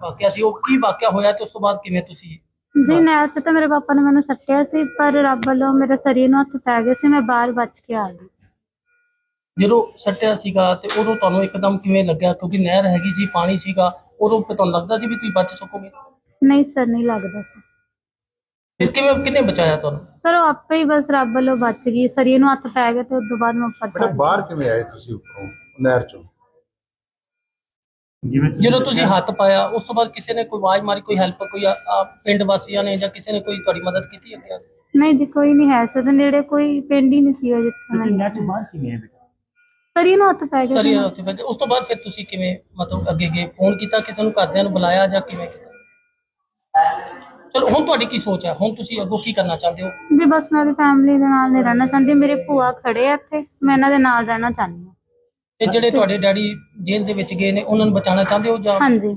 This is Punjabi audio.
ਵਾਕਿਆ ਸੀ ਉਹ ਕੀ ਵਾਕਿਆ ਹੋਇਆ ਤੇ ਉਸ ਤੋਂ ਬਾਅਦ ਕਿਵੇਂ ਤੁਸੀਂ ਜੀ ਨਹਿਰ 'ਚ ਤਾਂ ਮੇਰੇ ਪਾਪਾ ਨੇ ਮੈਨੂੰ ਸੱਟਿਆ ਸੀ ਪਰ ਰੱਬ ਵੱਲੋਂ ਮੇਰੇ ਸਰੀਰ ਨੂੰ ਹੱਥ ਪੈ ਗਏ ਸੀ ਮੈਂ ਬਾਹਰ ਬਚ ਕੇ ਆ ਗਈ। ਜਦੋਂ ਸੱਟਿਆ ਸੀਗਾ ਤੇ ਉਦੋਂ ਤੁਹਾਨੂੰ ਇੱਕਦਮ ਕਿਵੇਂ ਲੱਗਿਆ? ਕਿਉਂਕਿ ਨਹਿਰ ਹੈਗੀ ਸੀ ਪਾਣੀ ਸੀਗਾ ਉਦੋਂ ਤੁਹਾਨੂੰ ਲੱਗਦਾ ਸੀ ਵੀ ਤੁਸੀਂ ਬਚ ਸਕੋਗੇ? ਨਹੀਂ ਸਰ ਨਹੀਂ ਲੱਗਦਾ ਸੀ। ਫਿਰ ਕਿਵੇਂ ਕਿੰਨੇ ਬਚਾਇਆ ਤੁਹਾਨੂੰ? ਸਰ ਉਹ ਆਪੇ ਹੀ ਬਸ ਰੱਬ ਵੱਲੋਂ ਬਚ ਗਈ ਸਰੀਰ ਨੂੰ ਹੱਥ ਪੈ ਗਏ ਤੇ ਉਸ ਤੋਂ ਬਾਅਦ ਮੈਂ ਉੱਪਰ ਬੇਟਾ ਚੜ੍ਹ ਗਈ ਬਾਹਰ ਕਿਵੇਂ ਆਏ ਤੁਸੀਂ ਉੱਪਰੋਂ? ਨਹਿਰ ਚੋਂ? ਜਦੋਂ ਤੁਸੀਂ ਹੱਥ ਪਾਇਆ ਉਸ ਤੋਂ ਬਾਅਦ ਕਿਸੇ ਨੇ ਕੋਈ ਆਵਾਜ਼ ਮਾਰੀ ਕੋਈ ਹੈਲਪ ਕੋਈ ਆ- ਆ ਪਿੰਡ ਵਾਸੀਆਂ ਨੇ ਜਾਂ ਕਿਸੇ ਨੇ ਕੋਈ ਤੁਹਾਡੀ ਮਦਦ ਕੀਤੀ ਅੱਗੇ ਆ ਕੇ? ਨਹੀਂ ਜੀ ਕੋਈ ਨਹੀਂ ਹੈ ਸਰ ਨੇੜੇ ਕੋਈ ਪਿੰਡ ਹੀ ਨਹੀਂ ਸੀ ਜਿੱਥੇ ਮੈਂ ਨੈਟ ਬਾਹਰ ਕਿਵੇਂ ਹੈ ਬੇਟਾ? ਸਰੀਰ ਨੂੰ ਹੱਥ ਪੈ ਗਏ ਸਰ ਸੀ ਇਹ ਉੱਥੇ ਬੈਠੇ ਉਸ ਤੋਂ ਬਾਅਦ ਫਿਰ ਤੁਸੀਂ ਕਿਵੇਂ ਮਤਲਬ ਅੱਗੇ ਗਏ ਫੋਨ ਕੀਤਾ ਕਿਸੇ ਨੂੰ ਘਰਦਿਆਂ ਨੂੰ ਬੁਲਾਇਆ ਜਾਂ ਕਿਵੇਂ ਕੀਤਾ? ਚਲੋ ਹੁਣ ਤੁਹਾਡੀ ਕੀ ਸੋਚ ਹੈ? ਹੁਣ ਤੁਸੀਂ ਅੱਗੋਂ ਕੀ ਕਰਨਾ ਚਾਹੁੰਦੇ ਹੋ? ਵੀ ਬਸ ਮੈਂ ਉਹਦੀ ਫੈਮਿਲੀ ਦੇ ਨਾਲ ਨਹੀਂ ਰਹਿਣਾ ਚਾਹੁੰਦੀ। ਮੇਰੇ ਭੂਆ ਖੜੇ ਆ ਇੱਥੇ। ਮੈਂ ਇਹਨਾਂ ਦੇ ਨਾਲ ਰਹਿਣਾ ਚਾਹੁੰਦੀ ਹਾਂ। ਤੇ ਜਿਹੜੇ ਤੁਹਾਡੇ ਡੈਡੀ ਜੇਲ੍ਹ ਦੇ ਵਿੱਚ ਗਏ ਨੇ ਉਹਨਾਂ ਨੂੰ ਬਚਾਉਣਾ ਚਾਹੁੰਦੇ ਹੋ ਜਾਂ ਹਾਂਜੀ।